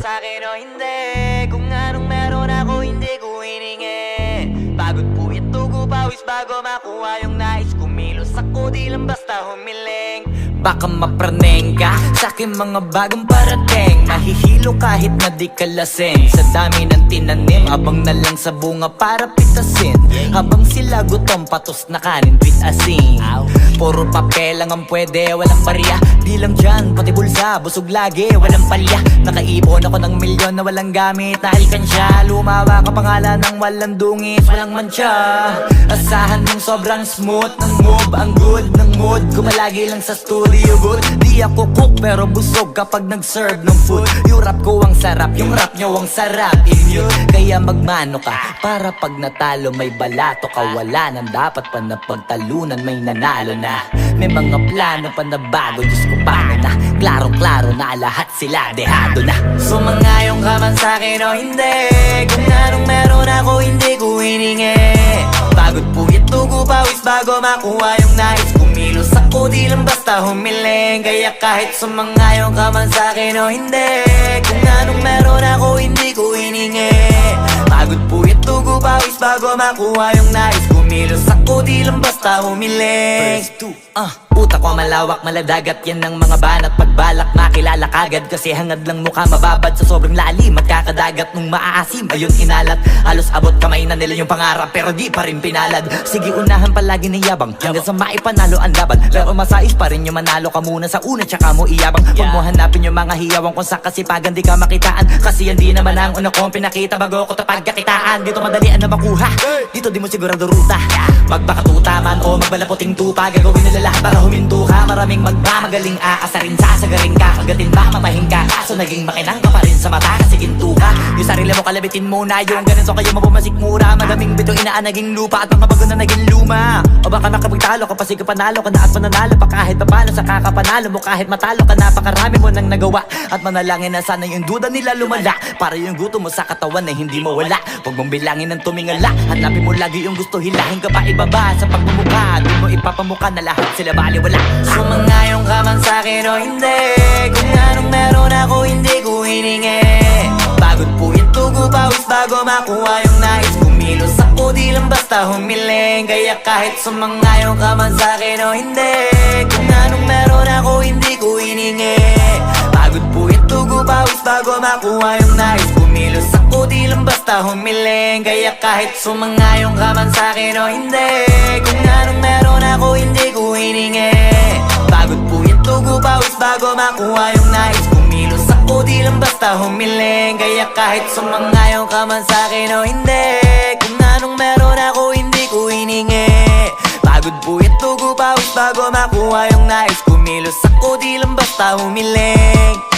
sa'kin o hindi. Kung anong meron ako hindi ko hiningi. Pagod puyat tugo pawis bago makuha yung nais. Kumilos ako di lang basta humiling. Baka mapraneng ka sa aking mga bagong parating. Mahihilo kahit na di ka Sa dami ng tinanim Habang na lang sa bunga para pitasin. Habang sila gutom patos na kanin with asin. Puro papel lang ang pwede Walang barya. Di lang dyan pati bulsa Busog lagi walang palya. Nakaipon ako ng milyon na walang gamit Na alkansya Lumawa ka pangalan ng walang dungis Walang mancha. Asahan mong sobrang smooth ng move Ang good ng mood. Kumalagi lang sa studio booth Di ako cook pero busog kapag nag-serve ng food. Rap ko ang sarap Yung rap nyo ang sarap Immune Kaya magmano ka Para pag natalo may balato ka. Wala nang dapat pa na pagtalunan May nanalo na. May mga plano pa na bago Diyos ko paano na? Klaro-klaro na lahat sila Dehado na. Sumangayong ka man sa'kin o hindi. Kung anong meron ako hindi ko hiningi. Pagod puyat tugo pawis bago makuha yung nais basta humiling Kaya kahit sumangayong ka man sa'kin o hindi. Kung anong meron ako hindi ko hiningi. Pagod puyat tugo pawis bago makuha yung nais. Kumilos ako di lang basta humiling Ah, utak ko malawak, maladagat. Yan ang mga banat. Pagbalak makilala kagad. Kasi hangad lang mukha mababad. Sa sobrang lalim at kakadagat Nung maaasim. Ayun inalat. Halos abot kamay na nila yung pangarap Pero di pa rin pinalad. Sige unahan palagi ng yabang. Hanggang sa maipanalo ang laban Pero masais pa rin yung manalo ka muna sa una Tsaka mo iyabang. Huwag mo hanapin yung mga hiyawang Kung sa kasipagan di ka makitaan. Kasi yan di naman ang una kong pinakita. Bago ko tapagkakitaan Dito madalian na makuha? Dito di mo sigurado ruta. Magbakatuta man o magbalaputing tupa Gagawin nila lahat para huminto ka. Maraming magmamagaling aasarin Sasagarin ka, kagatin ba mamahing ka. Kaso naging makinang ka pa rin sa mata Kasi ginto ka. Yung sarili mo kalabitin mo na Yung ganun. So kayo mabumasik mura Madaming bito inaan naging lupa. At mga bago na naging luma. O baka makapagtalo ka pa sige panalo ka na. At mananalo pa kahit papalo Sa kakapanalo mo. Kahit matalo ka Napakarami mo nang nagawa. At manalangin na sana yung duda nila lumala. Para yung gutom mo sa katawan na hindi mo wala Huwag mong bilangin ng tumingala. Hanapin mo lagi yung gusto hilahin ka pa ibaba. Sa pagmumukha Di mo ipapamukha na lahat sila baliwala Sumangayong ka man sa'kin o hindi Kung anong meron ako hindi ko hiningi. Pagod puyat tugo pawis bago makuha yung nais. Kumilos ako di lang basta humiling Kaya kahit sumangayong ka man sa'kin o hindi Kung anong meron ako hindi ko hiningi. Pagod puyat tugo pawis bago makuha yung nais basta humiling Kaya kahit sumangayong ka man sa'kin o hindi. Kung anong meron ako hindi ko hiningi. Pagod puyat tugo pawis bago makuha yung nais. Kumilos ako di lang basta humiling Kaya kahit sumangayong ka man sa'kin o hindi. Kung anong meron ako hindi ko hiningi. Pagod puyat tugo pawis bago makuha yung nais. Kumilos ako di lang basta humiling